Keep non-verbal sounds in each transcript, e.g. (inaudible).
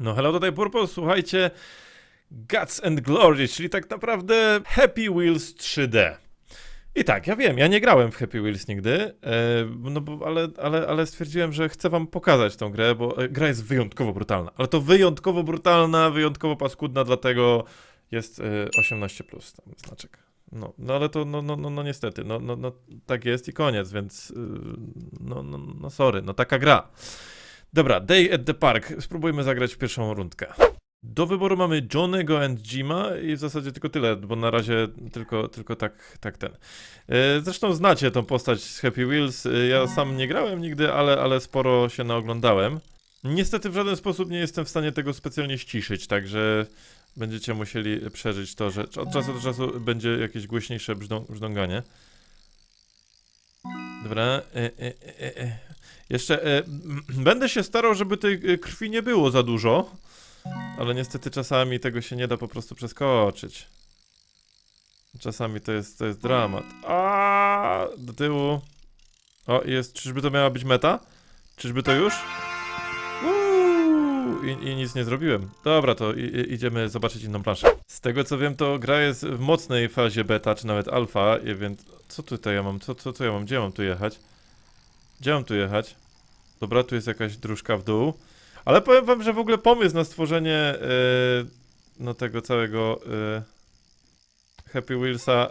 No hello tutaj Purple, słuchajcie Guts and Glory, czyli tak naprawdę Happy Wheels 3D. I tak, ja wiem, ja nie grałem w Happy Wheels nigdy, e, no bo, ale, ale, ale stwierdziłem, że chcę wam pokazać tą grę, bo e, gra jest wyjątkowo brutalna. Ale to wyjątkowo brutalna, wyjątkowo paskudna, dlatego jest e, 18+, plus tam znaczek. No, no ale to, no, no, no, no niestety, no, no, no tak jest i koniec, więc no, no, no sorry, no taka gra. Dobra, Day at the Park. Spróbujmy zagrać w pierwszą rundkę. Do wyboru mamy Johnego and Jima i w zasadzie tylko tyle, bo na razie tylko, tylko tak, tak ten. E, Zresztą znacie tą postać z Happy Wheels. E, Ja sam nie grałem nigdy, ale, ale sporo się naoglądałem. Niestety w żaden sposób nie jestem w stanie tego specjalnie ściszyć, także będziecie musieli przeżyć to, że od czasu do czasu będzie jakieś głośniejsze brzdą, brzdąganie. Dobra. E, e, e, e. Jeszcze e, (clears throat) będę się starał, żeby tej e, krwi nie było za dużo, ale niestety czasami tego się nie da po prostu przeskoczyć. Czasami to jest, to jest dramat. A do tyłu. O, jest. Czyżby to miała być meta? Czyżby to już? Uuu, I, I nic nie zrobiłem. Dobra, to i, i, idziemy zobaczyć inną planszę. Z tego co wiem, to gra jest w mocnej fazie beta, czy nawet alfa, więc. Co tutaj ja mam? Co, co, co ja mam? Gdzie mam tu jechać? Gdzie mam tu jechać? Dobra, tu jest jakaś dróżka w dół. Ale powiem wam, że w ogóle pomysł na stworzenie yy, no tego całego yy, Happy Wheelsa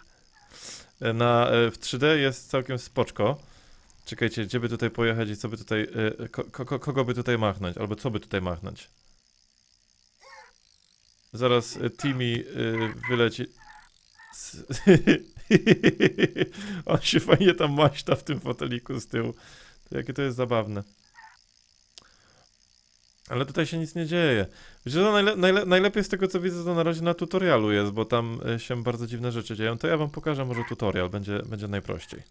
(laughs) na, yy, w 3D jest całkiem spoczko. Czekajcie, gdzie by tutaj pojechać i co by tutaj, yy, ko, ko, kogo by tutaj machnąć, albo co by tutaj machnąć. Zaraz Timmy yy, wyleci. (laughs) (laughs) On się fajnie tam maśta w tym foteliku z tyłu. Jakie to jest zabawne. Ale tutaj się nic nie dzieje. Wiecie, to najle najle najlepiej z tego co widzę, to na razie na tutorialu jest, bo tam e, się bardzo dziwne rzeczy dzieją. To ja wam pokażę może tutorial, będzie, będzie najprościej.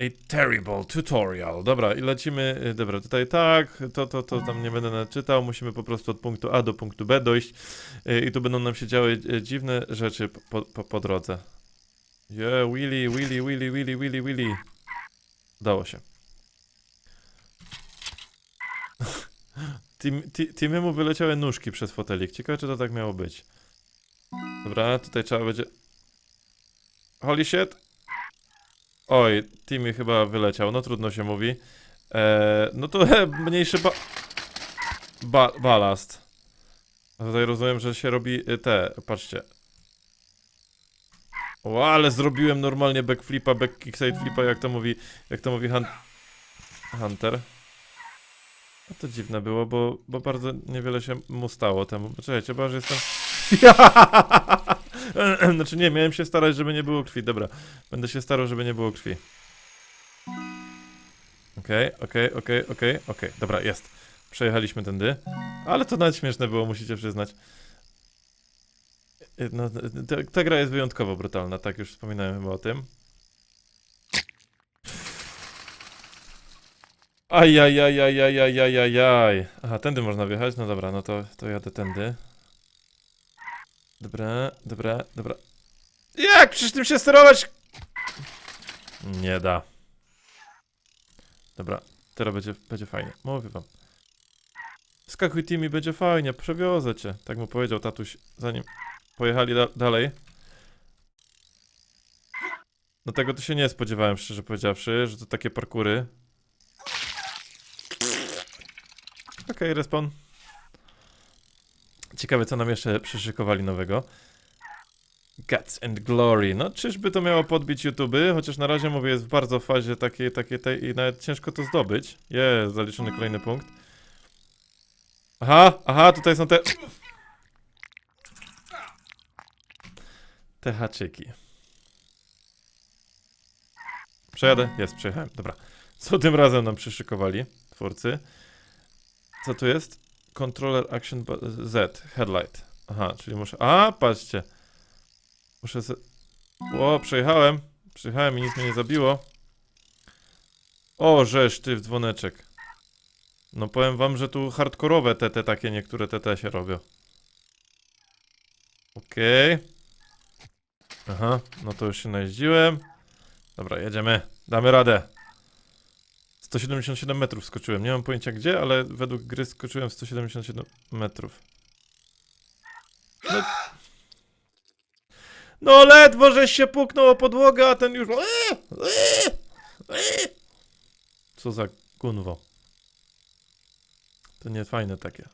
A terrible tutorial. Dobra, i lecimy. e, Dobra, tutaj tak, to, to, to tam nie będę czytał. Musimy po prostu od punktu A do punktu B dojść. e, I tu będą nam się działy dziwne rzeczy po, po, po drodze. Yeah, Willy, Willy, Willy, Willy, Willy, Willy. Udało się. Tim, ti, Timiemu wyleciały nóżki przez fotelik. Ciekawe, czy to tak miało być. Dobra, tutaj trzeba będzie... Holy shit! Oj, Timmy chyba wyleciał, no trudno się mówi. Eee, no to he, (laughs) mniejszy ba... ba balast. Tutaj rozumiem, że się robi y, te, patrzcie. O, ale zrobiłem normalnie backflipa, back kickside flipa, jak to mówi, jak to mówi hun Hunter. A to dziwne było, bo, bo bardzo niewiele się mu stało temu. Poczekajcie, bo aż jestem... (laughs) znaczy nie, miałem się starać, żeby nie było krwi. Dobra, będę się starał, żeby nie było krwi. Okej, okej, okej, okej, okej. Dobra, jest. Przejechaliśmy tędy. Ale to nawet śmieszne było, musicie przyznać. Y, No, ta, ta gra jest wyjątkowo brutalna, tak już wspominałem chyba o tym. Ajajajajajajajajaj. Aha, tędy można wjechać? No dobra, no to, to jadę tędy. Dobra, dobra, dobra. Jak? Przecież tym się sterować? Nie da. Dobra, teraz będzie, będzie fajnie. Mówię wam. Skakuj Timmy, będzie fajnie, przewiozę cię. Tak mu powiedział tatuś, zanim pojechali da dalej. No tego to się nie spodziewałem, szczerze powiedziawszy, że to takie parkury. Okej, respawn. Ciekawe, co nam jeszcze przyszykowali nowego. Guts and Glory. No, czyżby to miało podbić YouTube? Chociaż na razie mówię, jest w bardzo fazie takiej, takiej, tej i nawet ciężko to zdobyć. Jest, zaliczony kolejny punkt. Aha, aha, tutaj są te... Te haczyki. Przejadę? Jest, przejechałem. Dobra. Co tym razem nam przyszykowali twórcy? Co tu jest? Controller Action Z, Headlight. Aha, czyli muszę... A, patrzcie. Muszę z... O, przejechałem. Przejechałem i nic mnie nie zabiło. O, żeż ty w dzwoneczek. No powiem wam, że tu hardkorowe te takie niektóre TT się robią. Okej. Aha, no to już się najeździłem. Dobra, jedziemy. Damy radę. 177 metrów skoczyłem. Nie mam pojęcia gdzie, ale według gry skoczyłem 177 metrów. No, no ledwo żeś się puknął o podłogę, a ten już... Co za kunwo. To nie fajne takie.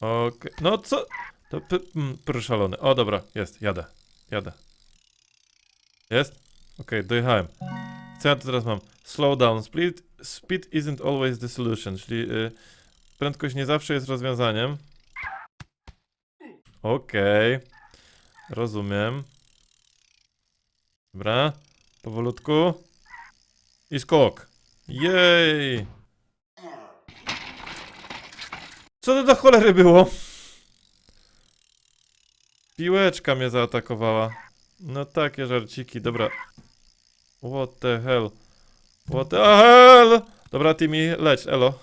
Okej, no co? To p- mm, proszalony. O dobra, jest, jadę, jadę. Jest? Okej, dojechałem. Co ja tu teraz mam? Slow down. Speed, speed isn't always the solution, czyli y, prędkość nie zawsze jest rozwiązaniem. Okej. Rozumiem. Dobra. Powolutku. I skok. Jej. Co to do cholery było? Piłeczka mnie zaatakowała. No takie żarciki, dobra. What the hell? What the hell? Dobra, Timmy, leć, elo.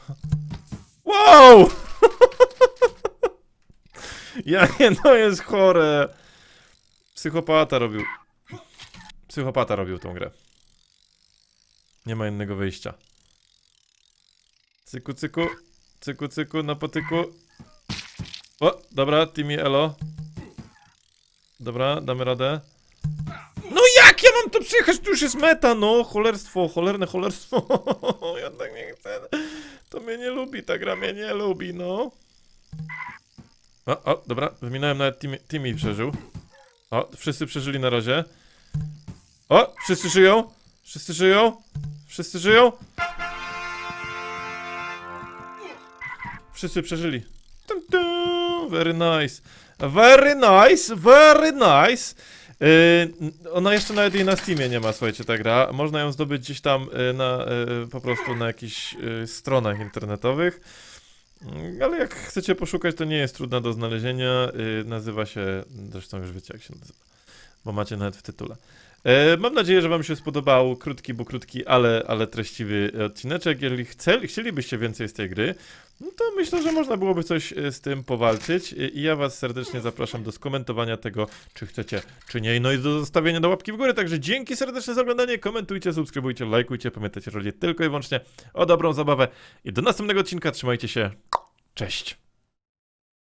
Wow! (laughs) Jakie to jest chore. Psychopata robił. Psychopata robił tą grę. Nie ma innego wyjścia. Cyku, cyku. Cyku, cyku, na potyku. O, dobra, Timmy, elo. Dobra, damy radę. No jak ja mam to przejechać? Tu już jest meta, no! Cholerstwo, cholerne cholerstwo. (laughs) ja tak nie chcę. To mnie nie lubi, ta gra mnie nie lubi, no. O, o, dobra, wyminąłem nawet Timmy, Timmy przeżył. O, wszyscy przeżyli na razie. O, wszyscy żyją? Wszyscy żyją? Wszyscy żyją? Wszyscy przeżyli. Tum, tum, very nice. Very nice, very nice. Yy, ona jeszcze nawet jej na Steamie nie ma, słuchajcie, ta gra. Można ją zdobyć gdzieś tam yy, na, yy, po prostu na jakichś yy, stronach internetowych. Yy, Ale jak chcecie poszukać, to nie jest trudna do znalezienia. Yy, nazywa się, zresztą już wiecie jak się nazywa, bo macie nawet w tytule. E, Mam nadzieję, że Wam się spodobał krótki, bo krótki, ale, ale treściwy odcineczek. Jeżeli chce, chcielibyście więcej z tej gry, no to myślę, że można byłoby coś e, z tym powalczyć. I ja Was serdecznie zapraszam do skomentowania tego, czy chcecie, czy nie. No i do zostawienia do łapki w górę. Także dzięki serdecznie za oglądanie. Komentujcie, subskrybujcie, lajkujcie. Pamiętajcie, że chodzi tylko i wyłącznie o dobrą zabawę. I do następnego odcinka. Trzymajcie się. Cześć.